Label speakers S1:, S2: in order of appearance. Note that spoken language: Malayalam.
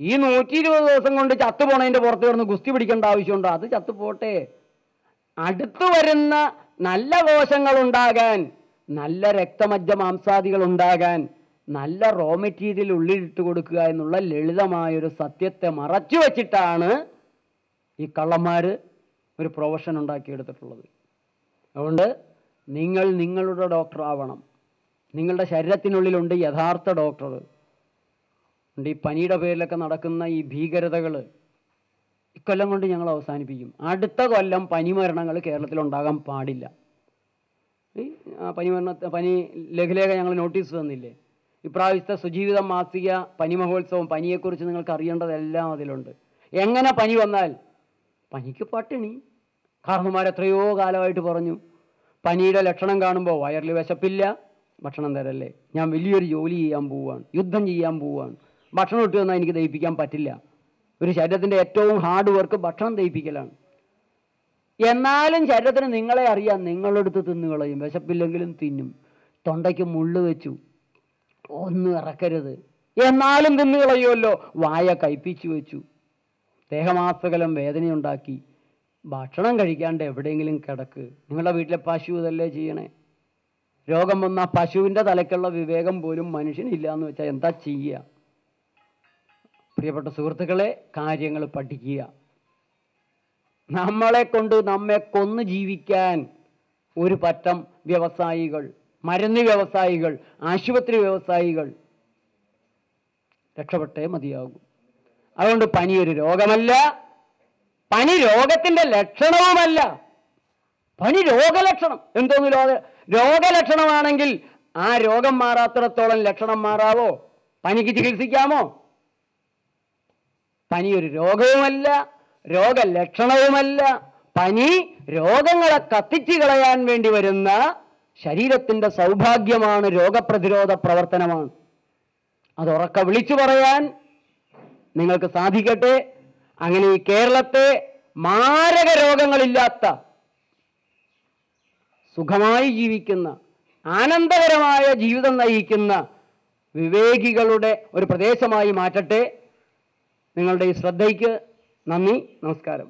S1: ഈ നൂറ്റി ഇരുപത് ദിവസം കൊണ്ട് ചത്തുപോണതിന്റെ പുറത്ത് കിടന്ന് ഗുസ്തി പിടിക്കേണ്ട ആവശ്യമുണ്ടോ? അത് ചത്തുപോട്ടെ. അടുത്തു വരുന്ന നല്ല കോശങ്ങൾ ഉണ്ടാകാൻ നല്ല രക്തമജ്ജ മാംസാദികൾ ഉണ്ടാകാൻ നല്ല റോ മെറ്റീരിയൽ ഉള്ളിലിട്ട് കൊടുക്കുക എന്നുള്ള ലളിതമായൊരു സത്യത്തെ മറച്ചു വച്ചിട്ടാണ് ഈ കള്ളന്മാർ ഒരു പ്രൊഫഷൻ ഉണ്ടാക്കിയെടുത്തിട്ടുള്ളത്. അതുകൊണ്ട് നിങ്ങൾ നിങ്ങളുടെ ഡോക്ടർ ആവണം. നിങ്ങളുടെ ശരീരത്തിനുള്ളിലുണ്ട് യഥാർത്ഥ ഡോക്ടർ. ഈ പനിയുടെ പേരിലൊക്കെ നടക്കുന്ന ഈ ഭീകരതകൾ ഇക്കൊല്ലം കൊണ്ട് ഞങ്ങൾ അവസാനിപ്പിക്കും. അടുത്ത കൊല്ലം പനി മരണങ്ങൾ കേരളത്തിൽ ഉണ്ടാകാൻ പാടില്ല. പനി മരണ പനി ലഘുലേഖ ഞങ്ങൾ നോട്ടീസ് തന്നില്ലേ? ഇപ്രാവശ്യത്തെ സുജീവിത മാസിക പനി മഹോത്സവം പനിയെക്കുറിച്ച് നിങ്ങൾക്ക് അറിയേണ്ടതെല്ലാം അതിലുണ്ട്. എങ്ങനെ പനി വന്നാൽ? പനിക്ക് പട്ടിണി. കാരണന്മാർ എത്രയോ കാലമായിട്ട് പറഞ്ഞു പനിയുടെ ലക്ഷണം കാണുമ്പോൾ വയറിൽ വിശപ്പില്ല ഭക്ഷണം തരല്ലേ? ഞാൻ വലിയൊരു ജോലി ചെയ്യാൻ പോവുകയാണ് യുദ്ധം ചെയ്യാൻ പോവുകയാണ് ഭക്ഷണം ഇട്ട് തന്നാൽ എനിക്ക് ദഹിപ്പിക്കാൻ പറ്റില്ല. ഒരു ശരീരത്തിന്റെ ഏറ്റവും ഹാർഡ് വർക്ക് ഭക്ഷണം ദഹിപ്പിക്കലാണ്. എന്നാലും ശരീരത്തിന് നിങ്ങളെ അറിയാം നിങ്ങളെടുത്ത് തിന്നു കളയും. വിശപ്പില്ലെങ്കിലും തിന്നും. തൊണ്ടയ്ക്ക് മുള്ളു വെച്ചു. ഒന്നും ഇറക്കരുത്. എന്നാലും തിന്നു കളയുമല്ലോ. വായ കയ്പിച്ചു വെച്ചു. ദേഹമാസകലം വേദനയുണ്ടാക്കി. ഭക്ഷണം കഴിക്കാണ്ട് എവിടെയെങ്കിലും കിടക്ക്. നിങ്ങളുടെ വീട്ടിലെ പശു ഇതല്ലേ ചെയ്യണേ? രോഗം വന്ന പശുവിന്റെ തലയ്ക്കുള്ള വിവേകം പോലും മനുഷ്യനില്ല എന്ന് വെച്ചാൽ എന്താ ചെയ്യുക പ്രിയപ്പെട്ട സുഹൃത്തുക്കളെ കാര്യങ്ങൾ പഠിക്കുക. നമ്മളെ കൊണ്ട് നമ്മെ കൊന്നു ജീവിക്കാൻ ഒരു പറ്റം വ്യവസായികൾ മരുന്ന് വ്യവസായികൾ ആശുപത്രി വ്യവസായികൾ രക്ഷപ്പെട്ടേ മതിയാകും. അതുകൊണ്ട് പനി ഒരു രോഗമല്ല. പനി രോഗത്തിന്റെ ലക്ഷണവുമല്ല. പനി രോഗലക്ഷണം. എന്തോന്ന് രോഗ രോഗലക്ഷണമാണെങ്കിൽ ആ രോഗം മാറാത്തിടത്തോളം ലക്ഷണം മാറാവോ? പനിക്ക് ചികിത്സിക്കാമോ? പനി ഒരു രോഗവുമല്ല രോഗലക്ഷണവുമല്ല. പനി രോഗങ്ങളെ കത്തിച്ചു കളയാൻ വേണ്ടി വരുന്ന ശരീരത്തിന്റെ സൗഭാഗ്യമാണ് രോഗപ്രതിരോധ പ്രവർത്തനമാണ്. അത് ഉറക്ക വിളിച്ചു പറയാൻ നിങ്ങൾക്ക് സാധിക്കട്ടെ. അങ്ങനെ ഈ കേരളത്തെ മാരക രോഗങ്ങളില്ലാത്ത സുഖമായി ജീവിക്കുന്ന ആനന്ദകരമായ ജീവിതം നയിക്കുന്ന വിവേകികളുടെ ഒരു പ്രദേശമായി മാറ്റട്ടെ. നിങ്ങളുടെ ഈ ശ്രദ്ധയ്ക്ക് നന്ദി നമസ്കാരം.